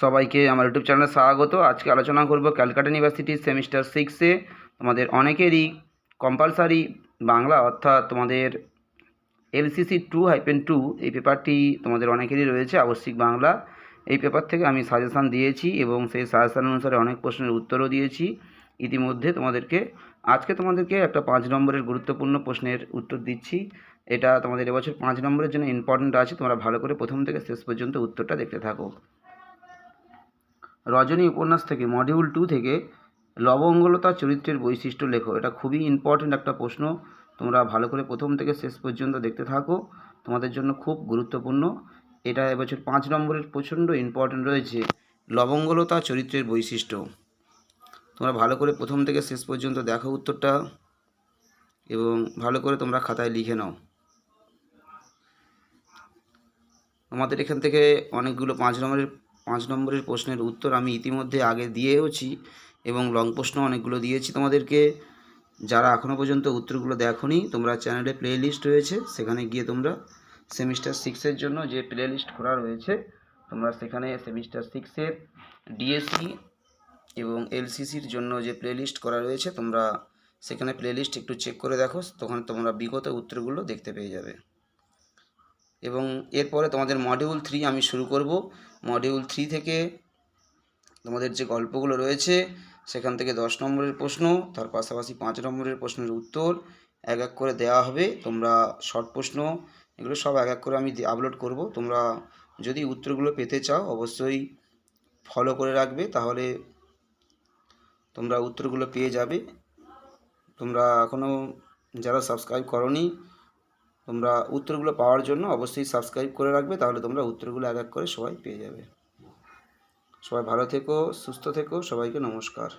সবাইকে আমার ইউটিউব চ্যানেলে স্বাগত। আজকে আলোচনা করব ক্যালকাটা ইউনিভার্সিটির সেমিস্টার সিক্সে তোমাদের অনেকেরই কম্পালসারি বাংলা অর্থাৎ তোমাদের এলসিসি টু হাইপেন টু এই পেপারটি তোমাদের অনেকেরই রয়েছে, আবশ্যিক বাংলা। এই পেপার থেকে আমি সাজেশান দিয়েছি এবং সেই সাজেশান অনুসারে অনেক প্রশ্নের উত্তরও দিয়েছি। ইতিমধ্যে তোমাদেরকে, আজকে তোমাদেরকে একটা পাঁচ নম্বরের গুরুত্বপূর্ণ প্রশ্নের উত্তর দিচ্ছি। এটা তোমাদের এবছর পাঁচ নম্বরের জন্য ইম্পর্ট্যান্ট আছে, তোমরা ভালো করে প্রথম থেকে শেষ পর্যন্ত উত্তরটা দেখতে থাকো। রজনী উপন্যাস থেকে মডিউল টু থেকে লবঙ্গলতা চরিত্রের বৈশিষ্ট্য লেখো। এটা খুবই ইম্পর্ট্যান্ট একটা প্রশ্ন। তোমরা ভালো করে প্রথম থেকে শেষ পর্যন্ত দেখতে থাকো। তোমাদের জন্য খুব গুরুত্বপূর্ণ। এটা এবছর পাঁচ নম্বরের প্রচণ্ড ইম্পর্ট্যান্ট রয়েছে লবঙ্গলতা চরিত্রের বৈশিষ্ট্য। তোমরা ভালো করে প্রথম থেকে শেষ পর্যন্ত দেখো উত্তরটা এবং ভালো করে তোমরা খাতায় লিখে নাও। আমাদের এখান থেকে অনেকগুলো পাঁচ নম্বরের পাঁচ নম্বরের প্রশ্নের উত্তর আমি ইতিমধ্যে আগে দিয়েওছি এবং লং প্রশ্ন অনেকগুলো দিয়েছি তোমাদেরকে। যারা এখনও পর্যন্ত উত্তরগুলো দেখোনি, তোমরা চ্যানেলে প্লে লিস্ট রয়েছে, সেখানে গিয়ে তোমরা সেমিস্টার সিক্সের জন্য যে প্লে লিস্ট করা রয়েছে, তোমরা সেখানে সেমিস্টার সিক্সের ডিএসসি এবং এলসিসির জন্য যে প্লে লিস্ট করা রয়েছে, তোমরা সেখানে প্লে লিস্ট একটু চেক করে দেখো, তখন তোমরা বিগত উত্তরগুলো দেখতে পেয়ে যাবে। এবং এরপরে তোমাদের মডিউল থ্রি আমি শুরু করব। মডিউল থ্রি থেকে তোমাদের যে গল্পগুলো রয়েছে, সেখান থেকে দশ নম্বরের প্রশ্ন, তার পাশাপাশি পাঁচ নম্বরের প্রশ্নের উত্তর এক এক করে দেওয়া হবে। তোমরা শর্ট প্রশ্ন, এগুলো সব এক এক করে আমি আপলোড করব। তোমরা যদি উত্তরগুলো পেতে চাও, অবশ্যই ফলো করে রাখবে, তাহলে তোমরা উত্তরগুলো পেয়ে যাবে। তোমরা এখনও যারা সাবস্ক্রাইব করনি তোমরা উত্তরগুলো পাওয়ার জন্য অবশ্যই সাবস্ক্রাইব করে রাখবে, তাহলে তোমরা উত্তরগুলো এক এক করে সবাই পেয়ে যাবে। সবাই ভালো থেকো, সুস্থ থেকো, সবাইকে নমস্কার।